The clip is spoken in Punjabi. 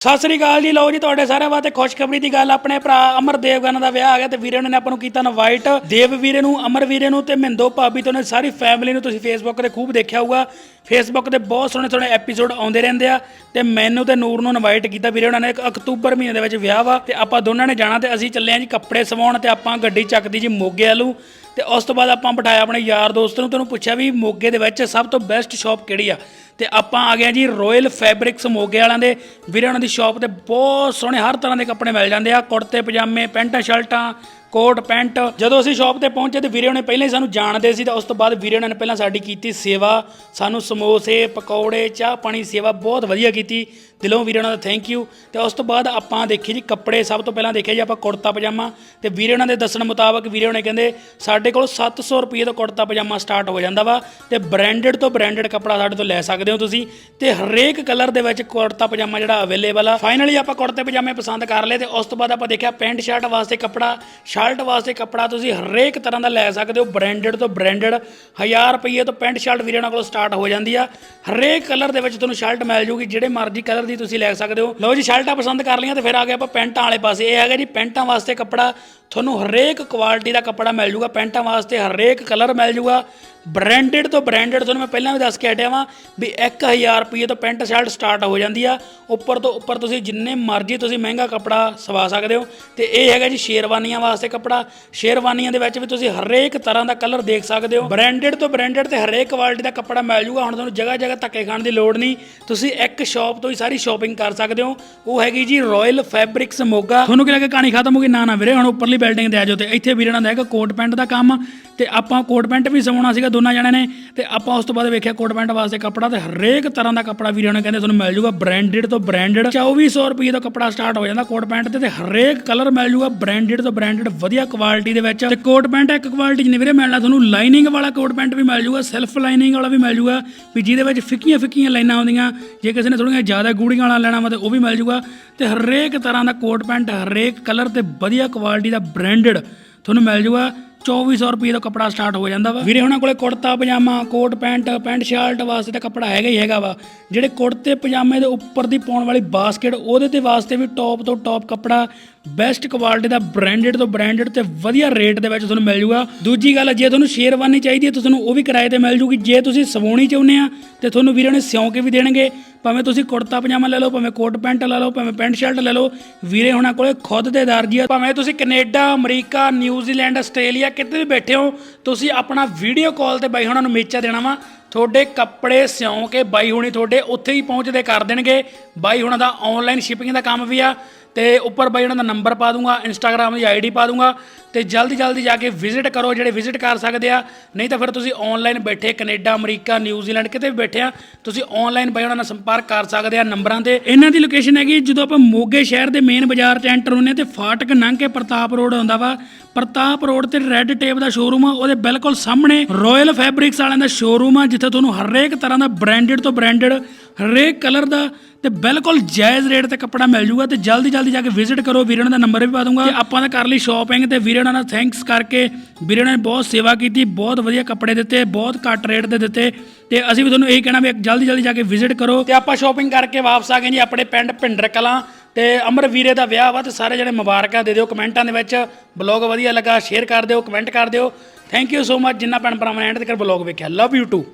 ਸਤਿ ਸ੍ਰੀ ਅਕਾਲ ਜੀ, ਲਓ ਜੀ ਤੁਹਾਡੇ ਸਾਰਿਆਂ ਵਾਸਤੇ ਖੁਸ਼ਖਬਰੀ ਦੀ ਗੱਲ, ਆਪਣੇ ਭਰਾ ਅਮਰ ਦੇਵਗਨ ਦਾ ਵਿਆਹ ਆ ਗਿਆ ਤੇ ਵੀਰੇ ਨੇ ਆਪਾਂ ਨੂੰ ਕੀਤਾ ਇਨਵਾਈਟ ਦੇਵ ਵੀਰੇ ਨੂੰ, ਅਮਰ ਵੀਰੇ ਨੂੰ ਤੇ ਮਿੰਦੋ ਭਾਬੀ ਤੋਂ ਨੇ ਸਾਰੀ ਫੈਮਿਲੀ ਨੂੰ ਤੁਸੀਂ ਫੇਸਬੁੱਕ ਤੇ ਖੂਬ ਦੇਖਿਆ ਹੋਊਗਾ। ਫੇਸਬੁੱਕ ਤੇ ਬਹੁਤ ਸੋਹਣੇ ਸੋਹਣੇ ਐਪੀਸੋਡ ਆਉਂਦੇ ਰਹਿੰਦੇ ਆ ਤੇ ਮੈਨੂੰ ਤੇ ਨੂਰ ਨੂੰ ਇਨਵਾਈਟ ਕੀਤਾ ਵੀਰੇ ਉਹਨਾਂ ਨੇ, ਇੱਕ ਅਕਤੂਬਰ ਮਹੀਨੇ ਦੇ ਵਿੱਚ ਵਿਆਹ ਵਾ ਤੇ ਆਪਾਂ ਦੋਨਾਂ ਨੇ ਜਾਣਾ ਤੇ ਅਸੀਂ ਚੱਲੇ ਆ ਜੀ ਕੱਪੜੇ ਸਵਾਉਣ ਤੇ ਆਪਾਂ ਗੱਡੀ ਚੱਕਦੀ ਜੀ ਮੋਗੇ ਵਾਲੂ ਤੇ ਉਸ ਤੋਂ ਬਾਅਦ ਆਪਾਂ ਬਿਠਾਇਆ ਆਪਣੇ ਯਾਰ ਦੋਸਤ ਨੂੰ ਤੈਨੂੰ ਪੁੱਛਿਆ ਵੀ ਮੋਗੇ ਦੇ ਵਿੱਚ ਸਭ ਤੋਂ ਬੈਸਟ ਸ਼ਾਪ ਕਿਹੜੀ ਆ? ਤੇ ਆਪਾਂ ਆ ਗਏ ਜੀ ਰਾਇਲ ਫੈਬਰਿਕਸ ਮੋਗੇ ਵਾਲਿਆਂ ਦੇ। ਵੀਰੇ, ਉਹਨਾਂ ਦੀ ਸ਼ਾਪ ਤੇ ਬਹੁਤ ਸੋਹਣੇ ਹਰ ਤਰ੍ਹਾਂ ਦੇ ਕੱਪੜੇ ਮਿਲ ਜਾਂਦੇ ਆ। ਕੁੜਤੇ, ਪਜਾਮੇ, ਪੈਂਟਾਂ, ਸ਼ਰਟਾਂ, ਕੋਟ, ਪੈਂਟ। ਜਦੋਂ ਅਸੀਂ ਸ਼ਾਪ ਤੇ ਪਹੁੰਚੇ ਤੇ ਵੀਰੇ ਉਹਨੇ ਪਹਿਲਾਂ ਹੀ ਸਾਨੂੰ ਜਾਣਦੇ ਸੀ, ਤੇ ਉਸ ਤੋਂ ਬਾਅਦ ਵੀਰੇ ਉਹਨਾਂ ਨੇ ਪਹਿਲਾਂ ਸਾਡੀ ਕੀਤੀ ਸੇਵਾ। ਸਾਨੂੰ ਸਮੋਸੇ, ਪਕੌੜੇ, ਚਾਹ ਪਾਣੀ ਸੇਵਾ ਬਹੁਤ ਵਧੀਆ ਕੀਤੀ। ਦਿਲੋਂ ਵੀਰੇ ਉਹਨਾਂ ਦਾ ਥੈਂਕ ਯੂ ਤੇ ਉਸ ਤੋਂ ਬਾਅਦ ਆਪਾਂ ਦੇਖੀ ਜੀ, ਕੱਪੜੇ ਸਭ ਤੋਂ ਪਹਿਲਾਂ ਦੇਖਿਆ ਜੀ, ਆਪਾਂ ਕੁੜਤਾ ਪਜਾਮਾ। ਤੇ ਵੀਰੇ ਉਹਨਾਂ ਦੇ ਦੱਸਣ ਮੁਤਾਬਕ ਵੀਰੇ ਉਹਨੇ ਕਹਿੰਦੇ, ਸਾਡੇ ਕੋਲ 700 ਰੁਪਏ ਤੋਂ ਕੁੜਤਾ ਪਜਾਮਾ ਸਟਾਰਟ ਹੋ ਜਾਂਦਾ ਵਾ। ਤੇ ਬ੍ਰਾਂਡਡ ਤੋਂ ਬ੍ਰਾਂਡਡ ਕੱਪੜਾ ਸਾਡੇ ਤੋਂ ਲੈ ਸਕਦੇ ਹੋ ਤੁਸੀਂ। ਤੇ ਹਰੇਕ ਕਲਰ ਦੇ ਵਿੱਚ ਕੁੜਤਾ ਪਜਾਮਾ ਜਿਹੜਾ ਅਵੇਲੇਬਲ ਆ। ਫਾਈਨਲੀ ਆਪਾਂ ਕੁੜਤੇ ਪਜਾਮੇ ਪਸੰਦ ਕਰ ਲਏ ਤੇ ਉਸ ਤੋਂ ਬਾਅਦ ਆਪਾਂ ਦੇਖਿਆ ਪੈਂਟ ਸ਼ਰਟ ਵਾਸਤੇ ਕੱਪੜਾ ਸ਼ਰਟ ਵਾਸਤੇ ਕੱਪੜਾ ਤੁਸੀਂ ਹਰੇਕ ਤਰ੍ਹਾਂ ਦਾ ਲੈ ਸਕਦੇ ਹੋ। ਬ੍ਰਾਂਡਡ ਤੋਂ ਬ੍ਰਾਂਡਡ 1000 ਰੁਪਏ ਤੋਂ ਪੈਂਟ ਸ਼ਰਟ ਵੀਰੇ ਉਹਨਾਂ ਕੋਲ ਸਟਾਰਟ ਹੋ ਜਾਂਦੀ ਆ। ਹਰੇਕ ਕਲਰ ਦੇ ਵਿੱਚ ਤੁਹਾਨੂੰ ਸ਼ਰਟ ਮਿਲ ਜੂਗੀ, ਜਿਹੜੇ ਮਰਜ਼ੀ ਕਲਰ ਦੀ ਤੁਸੀਂ ਲੈ ਸਕਦੇ ਹੋ। ਲਓ ਜੀ, ਸ਼ਰਟਾਂ ਪਸੰਦ ਕਰ ਲਈਆਂ ਤੇ ਫਿਰ ਆ ਗਏ ਆਪਾਂ ਪੈਂਟਾਂ ਵਾਲੇ ਪਾਸੇ। ਇਹ ਹੈਗਾ ਜੀ ਪੈਂਟਾਂ ਵਾਸਤੇ ਕੱਪੜਾ ਤੁਹਾਨੂੰ ਹਰੇਕ ਕੁਆਲਿਟੀ ਦਾ ਕੱਪੜਾ ਮਿਲ ਜੂਗਾ, ਪੈਂਟਾਂ ਵਾਸਤੇ ਹਰੇਕ ਕਲਰ ਮਿਲ ਜੂਗਾ। ਬ੍ਰਾਂਡਡ ਤੋਂ ਬ੍ਰਾਂਡਡ ਤੁਹਾਨੂੰ ਮੈਂ ਪਹਿਲਾਂ ਵੀ ਦੱਸ ਕੇ ਹਟਿਆ ਵਾਂ ਵੀ 1000 ਰੁਪਏ ਤੋਂ ਪੈਂਟ ਸ਼ਰਟ ਸਟਾਰਟ ਹੋ ਜਾਂਦੀ ਆ। ਉੱਪਰ ਤੋਂ ਉੱਪਰ ਤੁਸੀਂ ਜਿੰਨੇ ਮਰਜ਼ੀ ਤੁਸੀਂ ਮਹਿੰਗਾ ਕੱਪੜਾ ਸਵਾ ਸਕਦੇ ਹੋ। ਤੇ ਇਹ ਹੈਗਾ ਜੀ ਸ਼ੇਰਵਾਨੀਆਂ ਵਾਸਤੇ ਕੱਪੜਾ। ਸ਼ੇਰਵਾਨੀਆਂ ਦੇ ਵਿੱਚ ਵੀ ਤੁਸੀਂ ਹਰੇਕ ਤਰ੍ਹਾਂ ਦਾ ਕਲਰ ਦੇਖ ਸਕਦੇ ਹੋ। ਬ੍ਰਾਂਡਡ ਤੋਂ ਬ੍ਰਾਂਡਡ ਤੇ ਹਰੇਕ ਕੁਆਲਿਟੀ ਦਾ ਕੱਪੜਾ ਮਿਲ ਜੂਗਾ। ਹੁਣ ਤੁਹਾਨੂੰ ਜਗ੍ਹਾ ਜਗ੍ਹਾ ਧੱਕੇ ਖਾਣ ਦੀ ਲੋੜ ਨਹੀਂ। ਤੁਸੀਂ ਇੱਕ ਸ਼ਾਪ ਤੋਂ ਹੀ ਸਾਰੀ ਸ਼ਾਪਿੰਗ ਕਰ ਸਕਦੇ ਹੋ। ਉਹ ਹੈਗੀ ਜੀ ਰਾਇਲ ਫੈਬਰਿਕਸ ਮੋਗਾ। ਤੁਹਾਨੂੰ ਕੀ ਲੱਗਾ ਕਹਾਣੀ ਖਤਮ ਹੋ ਗਈ? ਨਾ ਨਾ ਵੀਰੇ, ਹੁਣ ਉੱਪਰਲੀ ਬਿਲਡਿੰਗ ਤੇ ਆ ਜਾਓ ਤੇ ਇੱਥੇ ਵੀਰੇ ਨਾਲ ਹੈਗਾ ਕੋਟ ਪੈਂਟ ਦਾ ਕੰਮ ਤੇ ਆਪਾਂ ਕੋਟ ਪੈਂਟ ਵੀ ਸਵਾਉਣਾ ਸੀਗਾ ਦੋਨਾਂ ਜਣਿਆਂ ਨੇ ਤੇ ਆਪਾਂ ਉਸ ਤੋਂ ਬਾਅਦ ਵੇਖਿਆ ਕੋਟ ਪੈਂਟ ਵਾਸਤੇ ਕੱਪੜਾ ਤੇ ਹਰੇਕ ਤਰ੍ਹਾਂ ਦਾ ਕੱਪੜਾ ਵੀਰੇ ਨੇ ਕਹਿੰਦੇ ਤੁਹਾਨੂੰ ਮਿਲ ਜੂਗਾ ਬ੍ਰਾਂਡਡ ਤੋਂ ਬ੍ਰਾਂਡਡ 2400 ਰੁਪਏ ਦਾ ਕੱਪੜਾ ਸਟਾਰਟ ਹੋ ਜਾਂਦਾ ਕੋਟ ਪੈਂਟ ਤੇ ਤੇ ਹਰੇਕ ਕਲਰ ਮਿਲ ਜੂਗਾ ਬ੍ਰਾਂਡਡ ਤੋਂ ਬ੍ਰਾਂਡਡ ਵਧੀਆ ਕੁਆਲਿਟੀ ਦੇ ਵਿੱਚ ਤੇ ਕੋਟ ਪੈਂਟ ਇੱਕ ਕੁਆਲਿਟੀ ਨਹੀਂ ਵੀਰੇ ਮਿਲਣਾ ਤੁਹਾਨੂੰ ਲਾਈਨਿੰਗ ਵਾਲਾ ਕੋਟ ਪੈਂਟ ਵੀ ਮਿਲ ਜੂਗਾ ਸੈਲਫ ਲਾਈਨਿੰਗ ਵਾਲਾ ਵੀ ਮਿਲ ਜੂਗਾ ਵੀ ਜਿਹਦੇ ਵਿੱਚ ਫਿੱਕੀਆਂ ਫਿੱਕੀਆਂ ਲਾਈਨਾਂ ਆਉਂਦੀਆਂ ਜੇ ਕਿਸੇ ਨੇ ਥੋੜੀਆਂ ਜ਼ਿਆਦਾ ਗੂੜੀਆਂ ਵਾਲਾ ਲੈਣਾ ਵਾ ਤੇ ਉਹ ਵੀ ਮਿਲ ਜੂਗਾ ਤੇ ਹਰੇਕ ਤਰ੍ਹਾਂ ਦਾ ਕੋਟ ਪੈਂਟ ਹਰੇਕ ਕਲਰ ਤੇ ਵਧੀਆ ਕੁਆਲਿਟੀ ਦਾ ਬ੍ਰਾਂਡਡ ਤੁਹਾਨੂੰ ਮਿਲ ਜੂਗਾ 2400 ਰੁਪਏ ਦਾ ਕੱਪੜਾ ਸਟਾਰਟ ਹੋ ਜਾਂਦਾ ਵਾ। ਵੀਰੇ, ਹੁਣਾਂ ਕੋਲੇ kurta, pyjama, coat, pant pant shirt ਵਾਸਤੇ ਤਾਂ ਕੱਪੜਾ ਹੈਗਾ ਹੀ ਹੈਗਾ ਵਾ। ਜਿਹੜੇ ਕੁੜਤੇ, ਪਜਾਮੇ ਦੇ ਉੱਪਰ ਦੀ ਪਾਉਣ ਵਾਲੀ ਬਾਸਕਟ ਉਹਦੇ ਤੇ ਵਾਸਤੇ ਵੀ ਟੌਪ ਤੋਂ ਟੌਪ ਕੱਪੜਾ ਬੈਸਟ ਕੁਆਲਿਟੀ ਦਾ ਬ੍ਰਾਂਡਡ ਤੋਂ ਬ੍ਰਾਂਡਡ ਤੇ ਵਧੀਆ ਰੇਟ ਦੇ ਵਿੱਚ ਤੁਹਾਨੂੰ ਮਿਲ ਜੂਗਾ। ਦੂਜੀ ਗੱਲ, ਜੇ ਤੁਹਾਨੂੰ ਸ਼ੇਰਵਾਨੀ ਚਾਹੀਦੀ ਹੈ, ਤਾਂ ਤੁਹਾਨੂੰ ਉਹ ਵੀ ਕਿਰਾਏ ਤੇ ਮਿਲ ਜੂਗੀ। ਜੇ ਤੁਸੀਂ ਸਵਾਉਣੀ ਚਾਹੁੰਦੇ ਆ, ਤੇ ਤੁਹਾਨੂੰ ਵੀਰੇ ਨੇ ਸਿਉਂ ਕੇ ਵੀ ਦੇਣਗੇ। ਭਾਵੇਂ ਤੁਸੀਂ ਕੁੜਤਾ, ਪਜਾਮਾ ਲੈ ਲਓ, ਭਾਵੇਂ ਕੋਟ, ਪੈਂਟ ਲੈ ਲਓ, ਭਾਵੇਂ ਪੈਂਟ ਸ਼ਰਟ ਲੈ ਲਓ। ਵੀਰੇ, ਹੁਣਾਂ ਕੋਲੇ ਖੁਦ ਦੇ ਦਰਜੀ ਆ? ਭਾਵੇਂ ਤੁਸੀਂ ਕੈਨੇਡਾ, ਅਮਰੀਕਾ ਨਿਊਜ਼ੀਲੈਂਡ ਆਸਟ੍ਰੇਲੀਆ ਕਿਤੇ ਵੀ ਬੈਠੇ ਹੋ, ਤੁਸੀਂ ਆਪਣਾ ਵੀਡੀਓ ਕਾਲ ਤੇ ਬਾਈ ਹੁਣਾਂ ਨੂੰ ਮੇਚਾ ਦੇਣਾ ਵਾ। ਤੁਹਾਡੇ ਕੱਪੜੇ ਸਿਉਂ ਕੇ ਬਾਈ ਹੁਣੀ ਤੁਹਾਡੇ ਉੱਥੇ ਹੀ ਪਹੁੰਚਦੇ ਕਰ ਦੇਣਗੇ। ਬਾਈ ਹੁਣਾਂ ਦਾ ਆਨਲਾਈਨ ਸ਼ਿਪਿੰਗ ਦਾ ਕੰਮ ਵੀ ਆ। ਤੇ ਉੱਪਰ ਬਾਈ ਉਹਨਾਂ ਦਾ ਨੰਬਰ ਪਾ ਦੂੰਗਾ ਇੰਸਟਾਗ੍ਰam ਦੀ ਆਈਡੀ ਪਾ ਦੂੰਗਾ ਤੇ ਜਲਦੀ ਜਲਦੀ ਜਾ ਕੇ ਵਿਜ਼ਿਟ ਕਰੋ, ਜਿਹੜੇ ਵਿਜ਼ਿਟ ਕਰ ਸਕਦੇ ਆ। ਨਹੀਂ ਤਾਂ ਫਿਰ ਤੁਸੀਂ ਆਨਲਾਈਨ ਬੈਠੇ, ਕੈਨੇਡਾ, ਅਮਰੀਕਾ ਨਿਊਜ਼ੀਲੈਂਡ ਕਿਤੇ ਵੀ ਬੈਠੇ ਆ, ਤੁਸੀਂ ਆਨਲਾਈਨ ਬਾਈ ਉਹਨਾਂ ਨਾਲ ਸੰਪਰਕ ਕਰ ਸਕਦੇ ਆ ਨੰਬਰਾਂ ਤੇ। ਇਹਨਾਂ ਦੀ ਲੋਕੇਸ਼ਨ ਹੈਗੀ ਜਦੋਂ ਆਪਾਂ ਮੋਗੇ ਸ਼ਹਿਰ ਦੇ ਮੇਨ ਬਾਜ਼ਾਰ 'ਚ ਐਂਟਰ ਹੁੰਨੇ ਤੇ ਫਾਟਕ ਲੰਘ ਕੇ ਪ੍ਰਤਾਪ ਰੋਡ ਆਉਂਦਾ ਵਾ। ਪ੍ਰਤਾਪ ਰੋਡ ਤੇ ਰੈੱਡ ਟੇਪ ਦਾ ਸ਼ੋਰੂਮ ਆ, ਉਹਦੇ ਬਿਲਕੁਲ ਸਾਹਮਣੇ ਰਾਇਲ ਫੈਬਰਿਕਸ ਵਾਲਿਆਂ ਦਾ ਸ਼ੋਰੂਮ ਆ, ਜਿੱਥੇ ਤੁਹਾਨੂੰ ਹਰੇਕ ਤਰ੍ਹਾਂ ਦਾ ਬ੍ਰਾਂਡਡ ਤੋਂ ਬ੍ਰਾਂਡਡ ਹਰੇਕ ਕਲਰ ਦਾ ਤੇ ਬਿਲਕੁਲ ਜਾਇਜ਼ ਰੇਟ ਤੇ ਕੱਪੜਾ ਮਿਲ ਜੂਗਾ ਤੇ ਜਲਦੀ ਜਲਦੀ ਜਾ ਕੇ ਵਿਜ਼ਿਟ ਕਰੋ ਵੀਰੇ ਦਾ ਨੰਬਰ ਵੀ ਪਾ ਦੂੰਗਾ। ਤੇ ਆਪਾਂ ਤਾਂ ਕਰ ਲਈ ਸ਼ਾਪਿੰਗ ਤੇ ਵੀਰੇ ਦਾ ਥੈਂਕਸ ਕਰਕੇ ਵੀਰੇ ਨੇ ਬਹੁਤ ਸੇਵਾ ਕੀਤੀ ਬਹੁਤ ਵਧੀਆ ਕੱਪੜੇ ਦਿੱਤੇ ਬਹੁਤ ਘੱਟ ਰੇਟ ਦੇ ਦਿੱਤੇ ਤੇ ਅਸੀਂ ਵੀ ਤੁਹਾਨੂੰ ਇਹੀ ਕਹਿਣਾ ਵੀ ਜਲਦੀ ਜਲਦੀ ਜਾ ਕੇ ਵਿਜ਼ਿਟ ਕਰੋ। ਤੇ ਆਪਾਂ ਸ਼ਾਪਿੰਗ ਕਰਕੇ ਵਾਪਸ ਆ ਗਏ ਜੀ ਆਪਣੇ ਪਿੰਡ ਭਿੰਡਰ ਕਲਾਂ ਤੇ ਅਮਰ ਵੀਰੇ ਦਾ ਵਿਆਹ ਵਾ ਤੇ ਸਾਰੇ ਜਣੇ ਮੁਬਾਰਕਾਂ ਦੇ ਦਿਓ ਕਮੈਂਟਾਂ ਦੇ ਵਿੱਚ ਬਲੌਗ ਵਧੀਆ ਲੱਗਾ ਸ਼ੇਅਰ ਕਰ ਦਿਓ ਕਮੈਂਟ ਕਰ ਦਿਓ। ਥੈਂਕ ਯੂ ਸੋ ਮਚ ਜਿੰਨਾ ਭੈਣ ਭਰਾਵਾਂ ਨੇ ਐਂਡ ਤੱਕ ਬਲੌਗ ਵੇਖਿਆ ਲਵ ਯੂ ਟੂ